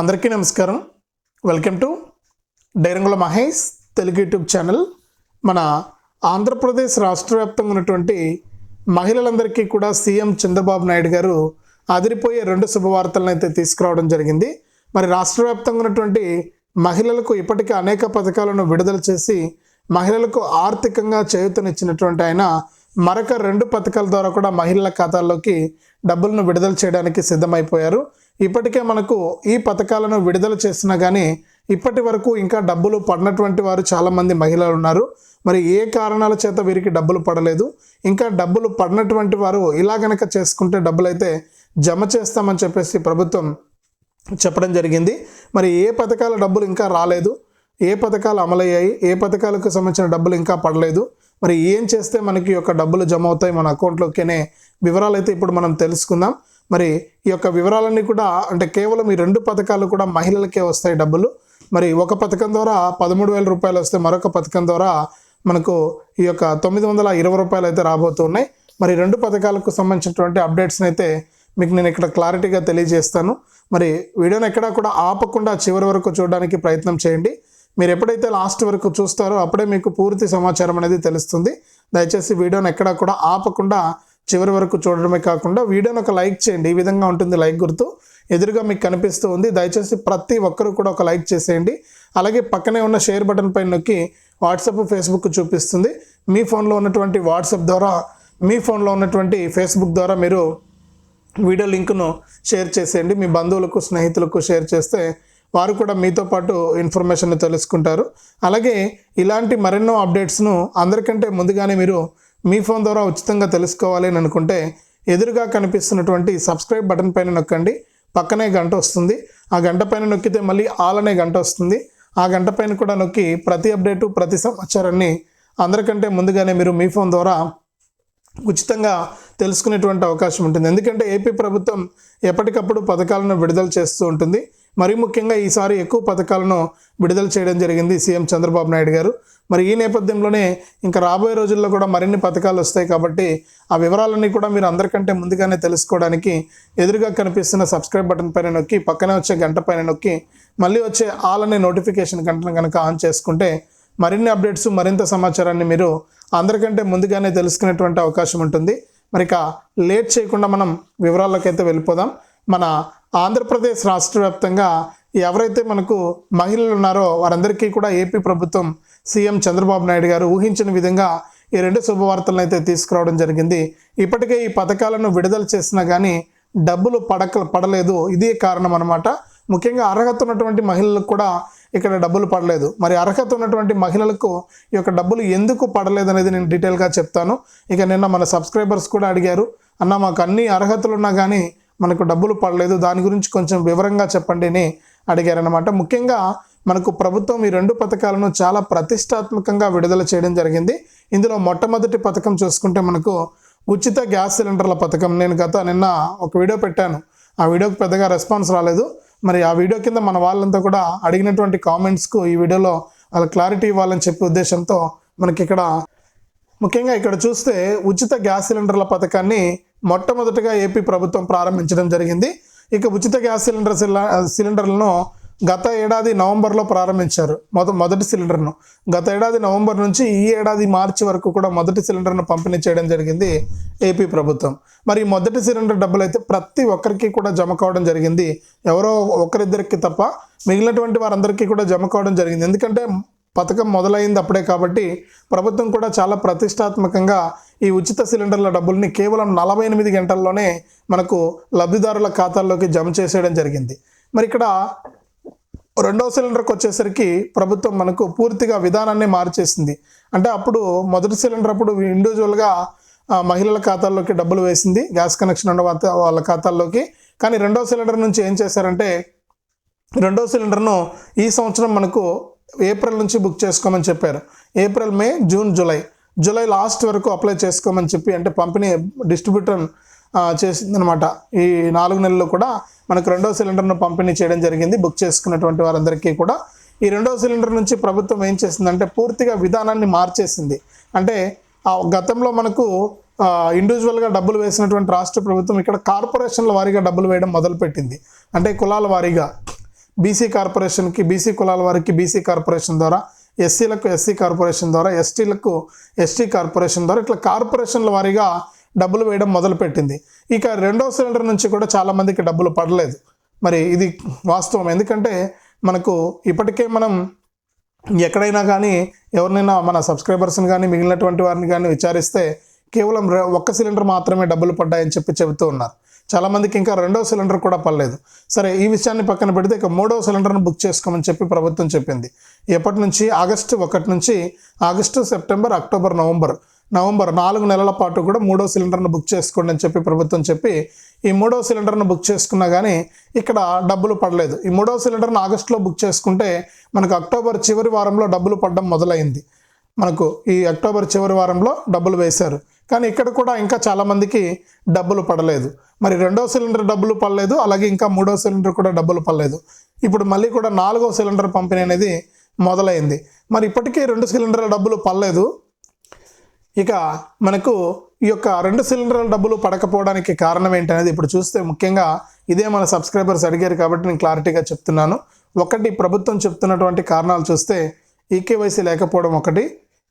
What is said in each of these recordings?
అందరికీ నమస్కారం. Welcome to Dairangula Mahesh Telugu YouTube channel. మన ఆంధ్రప్రదేశ్ రాష్ట్ర వ్యాప్తంగా ఉన్నటువంటి మహిళలందరికీ కూడా సీఎం చంద్రబాబు నాయుడు గారు అదిరిపోయే రెండు శుభవార్తలను అయితే తీసుకురావడం జరిగింది. మరి రాష్ట్ర వ్యాప్తంగా ఉన్నటువంటి మహిళలకు ఇప్పటికే అనేక పథకాలను విడుదల చేసి మహిళలకు ఆర్థికంగా చేయూతనిచ్చినటువంటి ఆయన మరొక రెండు పథకాల ద్వారా కూడా మహిళల ఖాతాల్లోకి డబ్బులను విడుదల చేయడానికి సిద్ధమైపోయారు. ఇప్పటికే మనకు ఈ పథకాలను విడుదల చేసినా కానీ ఇప్పటి వరకు ఇంకా డబ్బులు పడినటువంటి వారు చాలామంది మహిళలు ఉన్నారు. మరి ఏ కారణాల చేత వీరికి డబ్బులు పడలేదు? ఇంకా డబ్బులు పడినటువంటి వారు ఇలా గనక చేసుకుంటే డబ్బులు అయితే జమ చేస్తామని చెప్పేసి ప్రభుత్వం చెప్పడం జరిగింది. మరి ఏ పథకాల డబ్బులు ఇంకా రాలేదు? ఏ పథకాలు అమలయ్యాయి? ఏ పథకాలకు సంబంధించిన డబ్బులు ఇంకా పడలేదు? మరి ఏం చేస్తే మనకి యొక్క డబ్బులు జమ అవుతాయి? మన అకౌంట్లోకినే వివరాలు అయితే ఇప్పుడు మనం తెలుసుకుందాం. మరి ఈ యొక్క వివరాలన్నీ కూడా అంటే కేవలం ఈ రెండు పథకాలు కూడా మహిళలకే వస్తాయి డబ్బులు. మరి ఒక పథకం ద్వారా పదమూడు వేల రూపాయలు వస్తే మరొక పథకం ద్వారా మనకు ఈ యొక్క తొమ్మిది వందల ఇరవై రూపాయలు అయితే రాబోతున్నాయి మరి రెండు పథకాలకు సంబంధించినటువంటి అప్డేట్స్ని అయితే మీకు నేను ఇక్కడ క్లారిటీగా తెలియజేస్తాను. మరి వీడియోని ఎక్కడా కూడా ఆపకుండా చివరి వరకు చూడడానికి ప్రయత్నం చేయండి. మీరు ఎప్పుడైతే లాస్ట్ వరకు చూస్తారో అప్పుడే మీకు పూర్తి సమాచారం అనేది తెలుస్తుంది. దయచేసి వీడియోని ఎక్కడా కూడా ఆపకుండా చివరి వరకు చూడడమే కాకుండా వీడియోని ఒక లైక్ చేయండి. ఈ విధంగా ఉంటుంది లైక్ గుర్తు. ఎదురుగా మీకు కనిపిస్తూ ఉంది. దయచేసి ప్రతి ఒక్కరు కూడా ఒక లైక్ చేసేయండి. అలాగే పక్కనే ఉన్న షేర్ బటన్ పైన నొక్కి వాట్సాప్ ఫేస్బుక్ చూపిస్తుంది. మీ ఫోన్లో ఉన్నటువంటి వాట్సాప్ ద్వారా మీ ఫోన్లో ఉన్నటువంటి ఫేస్బుక్ ద్వారా మీరు వీడియో లింక్ను షేర్ చేసేయండి. మీ బంధువులకు స్నేహితులకు షేర్ చేస్తే వారు కూడా మీతో పాటు ఇన్ఫర్మేషన్ తెలుసుకుంటారు. అలాగే ఇలాంటి మరెన్నో అప్డేట్స్ను అందరికంటే ముందుగానే మీరు మీ ఫోన్ ద్వారా ఉచితంగా తెలుసుకోవాలి అని అనుకుంటే ఎదురుగా కనిపిస్తున్నటువంటి సబ్స్క్రైబ్ బటన్ పైన నొక్కండి. పక్కనే గంట వస్తుంది. ఆ గంట పైన నొక్కితే మళ్ళీ ఆల్ అనే గంట వస్తుంది. ఆ గంట పైన కూడా నొక్కి ప్రతి అప్డేటు ప్రతి సమాచారాన్ని అందరికంటే ముందుగానే మీరు మీ ఫోన్ ద్వారా ఉచితంగా తెలుసుకునేటువంటి అవకాశం ఉంటుంది. ఎందుకంటే ఏపీ ప్రభుత్వం ఎప్పటికప్పుడు పథకాలను విడుదల చేస్తూ ఉంటుంది. మరి ముఖ్యంగా ఈసారి ఎక్కువ పథకాలను విడుదల చేయడం జరిగింది సీఎం చంద్రబాబు నాయుడు గారు. మరి ఈ నేపథ్యంలోనే ఇంకా రాబోయే రోజుల్లో కూడా మరిన్ని పథకాలు వస్తాయి కాబట్టి ఆ వివరాలన్నీ కూడా మీరు అందరికంటే ముందుగానే తెలుసుకోవడానికి ఎదురుగా కనిపిస్తున్న సబ్స్క్రైబ్ బటన్ పైన నొక్కి పక్కనే వచ్చే గంట పైన నొక్కి మళ్ళీ వచ్చే ఆల్ అనే నోటిఫికేషన్ గంటను కనుక ఆన్ చేసుకుంటే మరిన్ని అప్డేట్స్ మరింత సమాచారాన్ని మీరు అందరికంటే ముందుగానే తెలుసుకునేటువంటి అవకాశం ఉంటుంది. మరి ఇక లేట్ చేయకుండా మనం వివరాలకైతే వెళ్ళిపోదాం. మన ఆంధ్రప్రదేశ్ రాష్ట్ర వ్యాప్తంగా ఎవరైతే మనకు మహిళలు ఉన్నారో వారందరికీ కూడా ఏపీ ప్రభుత్వం సీఎం చంద్రబాబు నాయుడు గారు ఊహించిన విధంగా ఈ రెండు శుభవార్తలను అయితే తీసుకురావడం జరిగింది. ఇప్పటికే ఈ పథకాలను విడుదల చేసినా కానీ డబ్బులు పడక పడలేదు. ఇదే కారణం అనమాట ముఖ్యంగా అర్హత ఉన్నటువంటి మహిళలకు కూడా ఇక్కడ డబ్బులు పడలేదు. మరి అర్హత ఉన్నటువంటి మహిళలకు ఈ యొక్క డబ్బులు ఎందుకు పడలేదు అనేది నేను డీటెయిల్గా చెప్తాను. ఇక నిన్న మన సబ్స్క్రైబర్స్ కూడా అడిగారు. అన్న మాకు అన్ని అర్హతలు ఉన్నా కానీ మనకు డబ్బులు పడలేదు దాని గురించి కొంచెం వివరంగా చెప్పండి అని అడిగారనమాట ముఖ్యంగా మనకు ప్రభుత్వం ఈ రెండు పథకాలను చాలా ప్రతిష్టాత్మకంగా విడుదల చేయడం జరిగింది. ఇందులో మొట్టమొదటి పథకం చూసుకుంటే మనకు ఉచిత గ్యాస్ సిలిండర్ల పథకం. నేను గత నిన్న ఒక వీడియో పెట్టాను. ఆ వీడియోకి పెద్దగా రెస్పాన్స్ రాలేదు. మరి ఆ వీడియో కింద మన వాళ్ళంతా కూడా అడిగినటువంటి కామెంట్స్కు ఈ వీడియోలో వాళ్ళ క్లారిటీ ఇవ్వాలని చెప్పే ఉద్దేశంతో మనకి ఇక్కడ ముఖ్యంగా ఇక్కడ చూస్తే ఉచిత గ్యాస్ సిలిండర్ల పథకాన్ని మొట్టమొదటిగా ఏపీ ప్రభుత్వం ప్రారంభించడం జరిగింది. ఇక ఉచిత గ్యాస్ సిలిండర్ సిలిండర్లను గత ఏడాది నవంబర్లో ప్రారంభించారు. మొద మొదటి సిలిండర్ను. గత ఏడాది నవంబర్ నుంచి ఈ ఏడాది మార్చి వరకు కూడా మొదటి సిలిండర్ను పంపిణీ చేయడం జరిగింది ఏపీ ప్రభుత్వం. మరి మొదటి సిలిండర్ డబ్బులు అయితే ప్రతి ఒక్కరికి కూడా జమ కావడం జరిగింది. ఎవరో ఒకరిద్దరికి తప్ప మిగిలినటువంటి వారందరికీ కూడా జమ కావడం జరిగింది. ఎందుకంటే పథకం మొదలైంది అప్పుడే కాబట్టి ప్రభుత్వం కూడా చాలా ప్రతిష్టాత్మకంగా ఈ ఉచిత సిలిండర్ల డబ్బుల్ని కేవలం నలభై ఎనిమిది గంటల్లోనే మనకు లబ్ధిదారుల ఖాతాల్లోకి జమ చేసేయడం జరిగింది. మరి ఇక్కడ రెండో సిలిండర్కి వచ్చేసరికి ప్రభుత్వం మనకు పూర్తిగా విధానాన్ని మార్చేసింది. అంటే అప్పుడు మొదటి సిలిండర్ అప్పుడు ఇండివిజువల్గా మహిళల ఖాతాల్లోకి డబ్బులు వేసింది గ్యాస్ కనెక్షన్ ఉన్న వాళ్ళ- వాళ్ళ ఖాతాల్లోకి. కానీ రెండవ సిలిండర్ నుంచి ఏం చేశారంటే రెండో సిలిండర్ను ఈ సంవత్సరం మనకు ఏప్రిల్ నుంచి బుక్ చేసుకోమని చెప్పారు. April May June July. July last వరకు అప్లై చేసుకోమని చెప్పి అంటే పంపిణీ డిస్ట్రిబ్యూటర్ చేసిందనమాట. ఈ నాలుగు నెలల్లో కూడా మనకు రెండో సిలిండర్ను పంపిణీ చేయడం జరిగింది. బుక్ చేసుకున్నటువంటి వారందరికీ కూడా. ఈ రెండో సిలిండర్ నుంచి ప్రభుత్వం ఏం చేసిందంటే పూర్తిగా విధానాన్ని మార్చేసింది. అంటే ఆ గతంలో మనకు ఇండివిజువల్గా డబ్బులు వేసినటువంటి రాష్ట్ర ప్రభుత్వం ఇక్కడ కార్పొరేషన్ల వారీగా డబ్బులు వేయడం మొదలుపెట్టింది. అంటే కులాల వారీగా. బీసీ కార్పొరేషన్కి బీసీ కులాల వారికి బీసీ కార్పొరేషన్ ద్వారా ఎస్సీలకు ఎస్సీ కార్పొరేషన్ ద్వారా ఎస్టీలకు ఎస్టీ కార్పొరేషన్ ద్వారా ఇట్లా కార్పొరేషన్ల వారీగా డబ్బులు వేయడం మొదలుపెట్టింది. ఇక రెండో సిలిండర్ నుంచి కూడా చాలామందికి డబ్బులు పడలేదు. మరి ఇది వాస్తవం. ఎందుకంటే మనకు ఇప్పటికే మనం ఎక్కడైనా కానీ ఎవరినైనా మన సబ్స్క్రైబర్స్ని కానీ మిగిలినటువంటి వారిని కానీ విచారిస్తే కేవలం రె- ఒక్క సిలిండర్ మాత్రమే డబ్బులు పడ్డాయని చెప్పి చెబుతూ ఉన్నారు. చాలామందికి ఇంకా రెండో సిలిండర్ కూడా పడలేదు. సరే ఈ విషయాన్ని పక్కన పెడితే ఇక మూడో సిలిండర్ను బుక్ చేసుకోమని చెప్పి ప్రభుత్వం చెప్పింది. ఎప్పటి నుంచి? ఆగస్టు ఒకటి నుంచి August September October November. November నాలుగు నెలల పాటు కూడా మూడో సిలిండర్ను బుక్ చేసుకోండి అని చెప్పి ప్రభుత్వం చెప్పి ఈ మూడో సిలిండర్ను బుక్ చేసుకున్నా కానీ ఇక్కడ డబ్బులు పడలేదు. ఈ మూడో సిలిండర్ను ఆగస్టులో బుక్ చేసుకుంటే మనకు అక్టోబర్ చివరి వారంలో డబ్బులు పడడం మొదలైంది. మనకు ఈ అక్టోబర్ చివరి వారంలో డబ్బులు వేశారు. కానీ ఇక్కడ కూడా ఇంకా చాలామందికి డబ్బులు పడలేదు. మరి రెండో సిలిండర్ డబ్బులు పడలేదు అలాగే ఇంకా మూడో సిలిండర్ కూడా డబ్బులు పడలేదు. ఇప్పుడు మళ్ళీ కూడా నాలుగో సిలిండర్ పంపిణీ అనేది మొదలైంది. మరి ఇప్పటికీ రెండు సిలిండర్ల డబ్బులు పడలేదు. ఇక మనకు ఈ యొక్క రెండు సిలిండర్ల డబ్బులు పడకపోవడానికి కారణం ఏంటనేది ఇప్పుడు చూస్తే ముఖ్యంగా ఇదే మన సబ్స్క్రైబర్స్ అడిగారు కాబట్టి నేను క్లారిటీగా చెప్తున్నాను. ఒకటి ప్రభుత్వం చెప్తున్నటువంటి కారణాలు చూస్తే ఈకేవైసీ లేకపోవడం ఒకటి.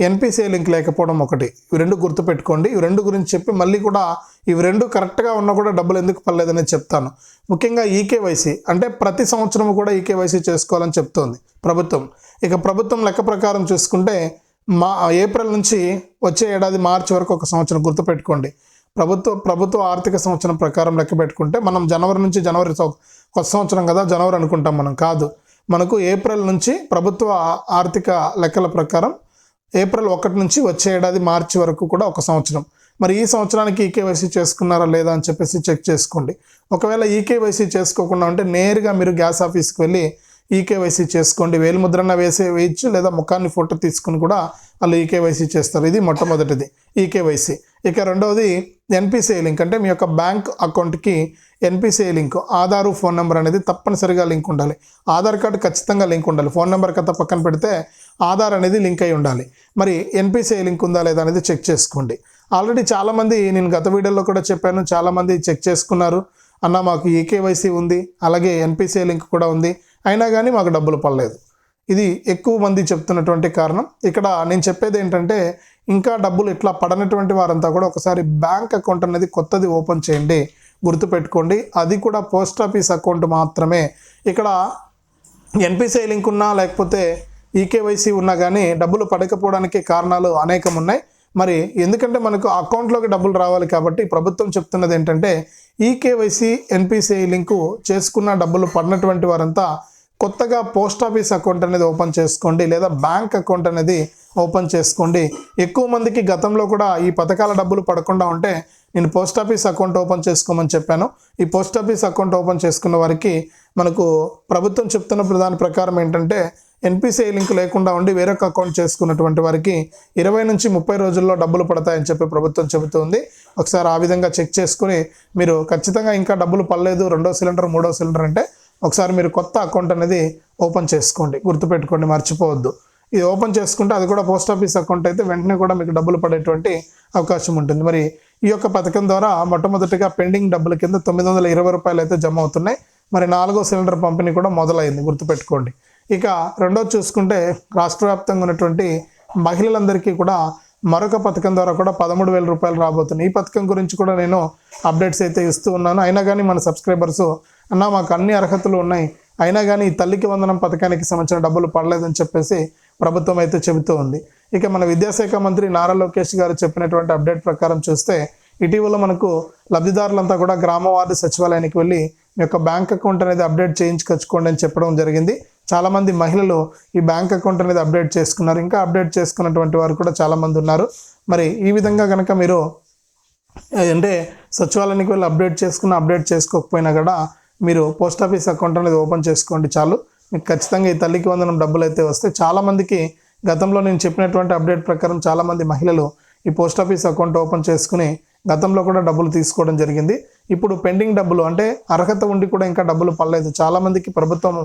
ఎన్పిసిఐ లింక్ లేకపోవడం ఒకటి. ఇవి రెండు గుర్తుపెట్టుకోండి. ఇవి రెండు గురించి చెప్పి మళ్ళీ కూడా ఇవి రెండు కరెక్ట్గా ఉన్నా కూడా డబ్బులు ఎందుకు పర్లేదనేది చెప్తాను. ముఖ్యంగా ఈకేవైసీ అంటే ప్రతి సంవత్సరం కూడా ఈకేవైసీ చేసుకోవాలని చెప్తోంది ప్రభుత్వం. ఇక ప్రభుత్వం లెక్క ప్రకారం చూసుకుంటే మా ఏప్రిల్ నుంచి వచ్చే ఏడాది మార్చి వరకు ఒక సంవత్సరం గుర్తుపెట్టుకోండి. ప్రభుత్వ ప్రభుత్వ ఆర్థిక సంవత్సరం ప్రకారం లెక్క పెట్టుకుంటే మనం జనవరి నుంచి జనవరి కొత్త సంవత్సరం కదా జనవరి అనుకుంటాం మనం కాదు. మనకు ఏప్రిల్ నుంచి ప్రభుత్వ ఆర్థిక లెక్కల ప్రకారం ఏప్రిల్ ఒకటి నుంచి వచ్చే ఏడాది మార్చి వరకు కూడా ఒక సంవత్సరం. మరి ఈ సంవత్సరానికి ఈకేవైసీ చేసుకున్నారా లేదా అని చెప్పేసి చెక్ చేసుకోండి. ఒకవేళ ఈకేవైసీ చేసుకోకుండా ఉంటే నేరుగా మీరు గ్యాస్ ఆఫీస్కి వెళ్ళి ఈకేవైసీ చేసుకోండి. వేలు ముద్రన వేసే వేయచ్చు లేదా ముఖాన్ని ఫోటో తీసుకుని కూడా వాళ్ళు ఈకేవైసీ చేస్తారు. ఇది మొట్టమొదటిది ఈకేవైసీ. ఇక రెండవది ఎన్పిసిఐ లింక్. అంటే మీ యొక్క బ్యాంక్ అకౌంట్కి NPCI link. Aadhaar phone number అనేది తప్పనిసరిగా లింక్ ఉండాలి. ఆధార్ కార్డు ఖచ్చితంగా లింక్ ఉండాలి. ఫోన్ నెంబర్ కథ పక్కన పెడితే ఆధార్ అనేది లింక్ అయి ఉండాలి. మరి ఎన్పిసిఐ లింక్ ఉందా లేదా అనేది చెక్ చేసుకోండి. ఆల్రెడీ చాలామంది నేను గత వీడియోలో కూడా చెప్పాను చాలామంది చెక్ చేసుకున్నారు. అన్న మాకు ఏకేవైసీ ఉంది అలాగే ఎన్పిసిఐ లింక్ కూడా ఉంది. అయినా కానీ మాకు డబ్బులు పడలేదు. ఇది ఎక్కువ మంది చెప్తున్నటువంటి కారణం. ఇక్కడ నేను చెప్పేది ఏంటంటే ఇంకా డబ్బులు ఇట్లా పడనటువంటి వారంతా కూడా ఒకసారి బ్యాంక్ అకౌంట్ అనేది కొత్తది ఓపెన్ చేయండి. గుర్తుపెట్టుకోండి. అది కూడా పోస్ట్ ఆఫీస్ అకౌంట్ మాత్రమే. ఇక్కడ ఎన్పిసిఐ లింక్ ఉన్నా లేకపోతే ఈకేవైసీ ఉన్నా కానీ డబ్బులు పడకపోవడానికి కారణాలు అనేకం ఉన్నాయి మరి ఎందుకంటే మనకు అకౌంట్లోకి డబ్బులు రావాలి కాబట్టి ప్రభుత్వం చెప్తున్నది ఏంటంటే ఈకేవైసీ ఎన్పిసిఐ లింకు చేసుకున్న డబ్బులు పడినటువంటి వారంతా కొత్తగా పోస్ట్ ఆఫీస్ అకౌంట్ అనేది ఓపెన్ చేసుకోండి లేదా బ్యాంక్ అకౌంట్ అనేది ఓపెన్ చేసుకోండి. ఎక్కువ మందికి గతంలో కూడా ఈ పథకాల డబ్బులు పడకుండా ఉంటే నేను పోస్ట్ ఆఫీస్ అకౌంట్ ఓపెన్ చేసుకోమని చెప్పాను. ఈ పోస్ట్ ఆఫీస్ అకౌంట్ ఓపెన్ చేసుకున్న వారికి మనకు ప్రభుత్వం చెప్తున్న దాని ప్రకారం ఏంటంటే ఎన్పిసిఐ లింక్ లేకుండా ఉండి వేరొక అకౌంట్ చేసుకున్నటువంటి వారికి ఇరవై నుంచి ముప్పై రోజుల్లో డబ్బులు పడతాయని చెప్పి ప్రభుత్వం చెబుతుంది. ఒకసారి ఆ విధంగా చెక్ చేసుకుని మీరు ఖచ్చితంగా ఇంకా డబ్బులు పడలేదు రెండో సిలిండర్ మూడో సిలిండర్ అంటే ఒకసారి మీరు కొత్త అకౌంట్ అనేది ఓపెన్ చేసుకోండి. గుర్తుపెట్టుకోండి మర్చిపోవద్దు. ఇది ఓపెన్ చేసుకుంటే అది కూడా పోస్ట్ ఆఫీస్ అకౌంట్ అయితే వెంటనే కూడా మీకు డబ్బులు పడేటువంటి అవకాశం ఉంటుంది. మరి ఈ యొక్క పథకం ద్వారా మొట్టమొదటిగా పెండింగ్ డబ్బుల కింద తొమ్మిది వందల ఇరవై రూపాయలు అయితే జమ అవుతున్నాయి. మరి నాలుగో సిలిండర్ పంపిణీ కూడా మొదలైంది. గుర్తుపెట్టుకోండి. ఇక రెండోది చూసుకుంటే రాష్ట్ర వ్యాప్తంగా ఉన్నటువంటి మహిళలందరికీ కూడా మరొక పథకం ద్వారా కూడా పదమూడు వేల రూపాయలు రాబోతుంది ఈ పథకం గురించి కూడా నేను అప్డేట్స్ అయితే ఇస్తూ ఉన్నాను. అయినా కానీ మన సబ్స్క్రైబర్స్ అన్న మాకు అన్ని అర్హతలు ఉన్నాయి. అయినా కానీ ఈ తల్లికి వందనం పథకానికి సంబంధించిన డబ్బులు పడలేదని చెప్పేసి ప్రభుత్వం అయితే చెబుతూ ఉంది. ఇక మన విద్యాశాఖ మంత్రి నారా లోకేష్ గారు చెప్పినటువంటి అప్డేట్ ప్రకారం చూస్తే ఇటీవల మనకు లబ్ధిదారులంతా కూడా గ్రామ వార్డు సచివాలయానికి వెళ్ళి మీ యొక్క బ్యాంక్ అకౌంట్ అనేది అప్డేట్ చేయించుకొచ్చుకోండి అని చెప్పడం జరిగింది. చాలామంది మహిళలు ఈ బ్యాంక్ అకౌంట్ అనేది అప్డేట్ చేసుకున్నారు. ఇంకా అప్డేట్ చేసుకున్నటువంటి వారు కూడా చాలామంది ఉన్నారు. మరి ఈ విధంగా కనుక మీరు అంటే సచివాలయానికి వెళ్ళి అప్డేట్ చేసుకున్న అప్డేట్ చేసుకోకపోయినా కూడా మీరు పోస్ట్ ఆఫీస్ అకౌంట్ అనేది ఓపెన్ చేసుకోండి చాలు. మీకు ఖచ్చితంగా ఈ తల్లికి వందనం డబ్బులు అయితే వస్తే చాలామందికి గతంలో నేను చెప్పినటువంటి అప్డేట్ ప్రకారం చాలామంది మహిళలు ఈ పోస్ట్ ఆఫీస్ అకౌంట్ ఓపెన్ చేసుకుని గతంలో కూడా డబ్బులు తీసుకోవడం జరిగింది. ఇప్పుడు పెండింగ్ డబ్బులు అంటే అర్హత ఉండి కూడా ఇంకా డబ్బులు పడలేదు. చాలామందికి ప్రభుత్వం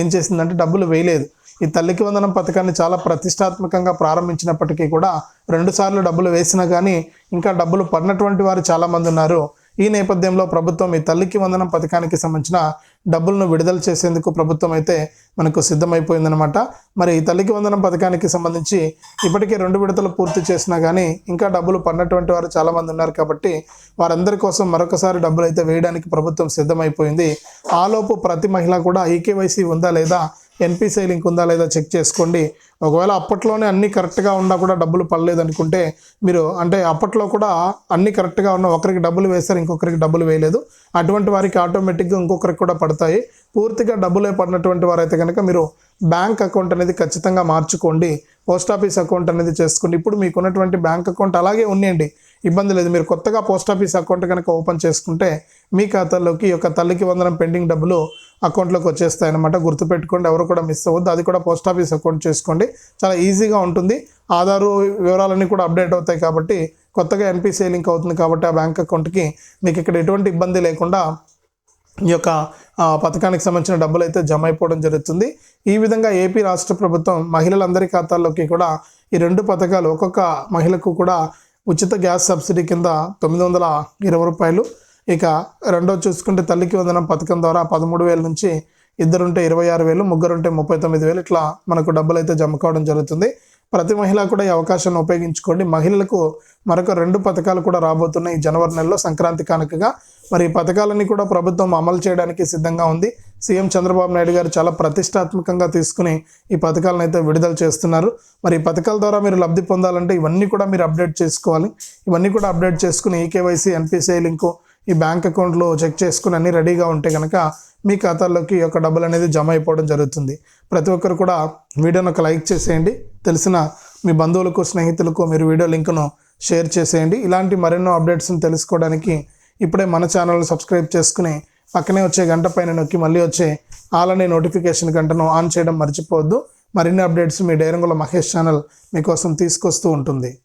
ఏం చేసిందంటే డబ్బులు వేయలేదు. ఈ తల్లికి వందనం పథకాన్ని చాలా ప్రతిష్టాత్మకంగా ప్రారంభించినప్పటికీ కూడా రెండు సార్లు డబ్బులు వేసినా కానీ ఇంకా డబ్బులు పడినటువంటి వారు చాలామంది ఉన్నారు. ఈ నేపథ్యంలో ప్రభుత్వం ఈ తల్లికి వందనం పథకానికి సంబంధించిన డబ్బులను విడుదల చేసేందుకు ప్రభుత్వం అయితే మనకు సిద్ధమైపోయిందనమాట మరి ఈ తల్లికి వందనం పథకానికి సంబంధించి ఇప్పటికే రెండు విడతలు పూర్తి చేసినా కానీ ఇంకా డబ్బులు పడినటువంటి వారు చాలామంది ఉన్నారు కాబట్టి వారందరి కోసం మరొకసారి డబ్బులు అయితే వేయడానికి ప్రభుత్వం సిద్ధమైపోయింది. ఆలోపు ప్రతి మహిళ కూడా ఈకేవైసీ ఉందా లేదా ఎన్పిసిఐ లింక్ ఉందా లేదా చెక్ చేసుకోండి. ఒకవేళ అప్పట్లోనే అన్నీ కరెక్ట్గా ఉన్నా కూడా డబ్బులు పడలేదు అనుకుంటే మీరు అంటే అప్పట్లో కూడా అన్నీ కరెక్ట్గా ఉన్న ఒకరికి డబ్బులు వేస్తారు ఇంకొకరికి డబ్బులు వేయలేదు. అటువంటి వారికి ఆటోమేటిక్గా ఇంకొకరికి కూడా పడతాయి. పూర్తిగా డబ్బులే పడినటువంటి వారైతే కనుక మీరు బ్యాంక్ అకౌంట్ అనేది ఖచ్చితంగా మార్చుకోండి. పోస్ట్ ఆఫీస్ అకౌంట్ అనేది చేసుకోండి. ఇప్పుడు మీకు ఉన్నటువంటి బ్యాంక్ అకౌంట్ అలాగే ఉన్నాయండి ఇబ్బంది లేదు. మీరు కొత్తగా పోస్ట్ ఆఫీస్ అకౌంట్ కనుక ఓపెన్ చేసుకుంటే మీ ఖాతాలోకి ఒక యొక్క తల్లికి వందనం పెండింగ్ డబ్బులు అకౌంట్లోకి వచ్చేస్తాయి అనమాట గుర్తుపెట్టుకోండి ఎవరు కూడా మిస్ అవ్వద్దు. అది కూడా పోస్ట్ ఆఫీస్ అకౌంట్ చేసుకోండి. చాలా ఈజీగా ఉంటుంది. ఆధారు వివరాలన్నీ కూడా అప్డేట్ అవుతాయి కాబట్టి కొత్తగా ఎన్పిసిఐ లింక్ అవుతుంది కాబట్టి ఆ బ్యాంక్ అకౌంట్కి మీకు ఇక్కడ ఎటువంటి ఇబ్బంది లేకుండా ఈ యొక్క పథకానికి సంబంధించిన డబ్బులు అయితే జమ అయిపోవడం జరుగుతుంది. ఈ విధంగా ఏపీ రాష్ట్ర ప్రభుత్వం మహిళలందరి ఖాతాల్లోకి కూడా ఈ రెండు పథకాలు ఒక్కొక్క మహిళకు కూడా ఉచిత గ్యాస్ సబ్సిడీ కింద తొమ్మిది వందల ఇరవై రూపాయలు. ఇక రెండో చూసుకుంటే తల్లికి వందనం పథకం ద్వారా పదమూడు వేల నుంచి ఇద్దరుంటే ఇరవై ఆరు వేలు ముగ్గురుంటే ముప్పై తొమ్మిది వేలు ఇట్లా మనకు డబ్బులు అయితే జమ కావడం జరుగుతుంది. ప్రతి మహిళ కూడా ఈ అవకాశాన్ని ఉపయోగించుకోండి. మహిళలకు మరొక రెండు పథకాలు కూడా రాబోతున్నాయి ఈ జనవరి నెలలో సంక్రాంతి కానుకగా. మరి ఈ పథకాలన్నీ కూడా ప్రభుత్వం అమలు చేయడానికి సిద్ధంగా ఉంది. సీఎం చంద్రబాబు నాయుడు గారు చాలా ప్రతిష్టాత్మకంగా తీసుకుని ఈ పథకాలను అయితే విడుదల చేస్తున్నారు. మరి ఈ పథకాల ద్వారా మీరు లబ్ధి పొందాలంటే ఇవన్నీ కూడా మీరు అప్డేట్ చేసుకోవాలి. ఇవన్నీ కూడా అప్డేట్ చేసుకుని ఈకేవైసీ ఎన్పిసిఐ లింకు ఈ బ్యాంక్ అకౌంట్లో చెక్ చేసుకుని అన్ని రెడీగా ఉంటే కనుక మీ ఖాతాల్లోకి ఈ యొక్క డబ్బులు అనేది జమ అయిపోవడం జరుగుతుంది. ప్రతి ఒక్కరు కూడా వీడియోను ఒక లైక్ చేసేయండి. తెలిసిన మీ బంధువులకు స్నేహితులకు మీరు వీడియో లింక్ను షేర్ చేసేయండి. ఇలాంటి మరెన్నో అప్డేట్స్ని తెలుసుకోవడానికి ఇప్పుడే మన ఛానల్ సబ్స్క్రైబ్ చేసుకుని పక్కనే వచ్చే గంట పైన నొక్కి మళ్ళీ వచ్చే ఆలనే నోటిఫికేషన్ గంటను ఆన్ చేయడం మర్చిపోవద్దు. మరిన్ని అప్డేట్స్ మీ డైరంగుల మహేష్ ఛానల్ మీకోసం తీసుకొస్తూ ఉంటుంది.